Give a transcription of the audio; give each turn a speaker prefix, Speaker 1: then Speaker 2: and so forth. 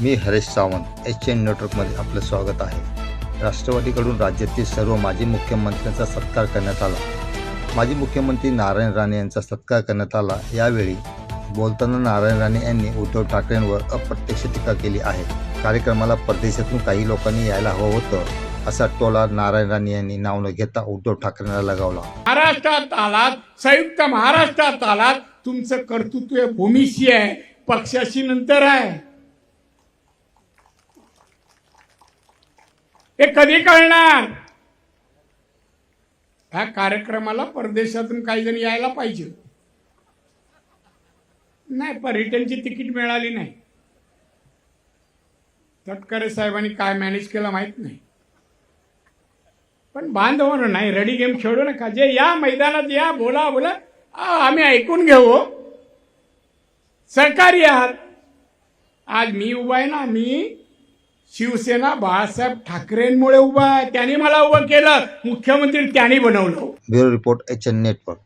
Speaker 1: मी Haresh Sawant H N नेटवर्कमध्ये आपलं स्वागत आहे. राष्ट्रवादीकडून राज्यातील सर्व माजी मुख्यमंत्र्यांचा सत्कार करण्यात आला. माजी मुख्यमंत्री नारायण राणे यांचा सत्कार करण्यात आला. यावेळी बोलताना नारायण राणे यांनी उद्धव ठाकरेंवर अप्रत्यक्ष टीका केली आहे. कार्यक्रमाला परदेशातून काही लोकांनी यायला हवं होतं असा टोला नारायण राणे यांनी नाव न घेता उद्धव ठाकरेंना लगावला.
Speaker 2: महाराष्ट्रात आलात संयुक्त महाराष्ट्रात आलात तुमचं कर्तृत्व भूमीशी आहे पक्षाशी नंतर आहे. हे कधी कळणार? ह्या कार्यक्रमाला परदेशातून काही जण यायला पाहिजे. नाही पर्यटनची तिकीट मिळाली नाही. तटकरे साहेबांनी काय मॅनेज केलं माहीत नाही. पण बांधवानं नाही रेडी गेम खेळू नका. जे या मैदानात या बोला बोला. आम्ही ऐकून घेऊ हो. सरकारी सहकारी आहात. आज मी उभा आहे ना मी शिवसेना बाळासाहेब ठाकरेंमुळे उभा आहे. त्यांनी मला उभं केलं. मुख्यमंत्री त्याने बनवलं.
Speaker 1: Bureau report H N network.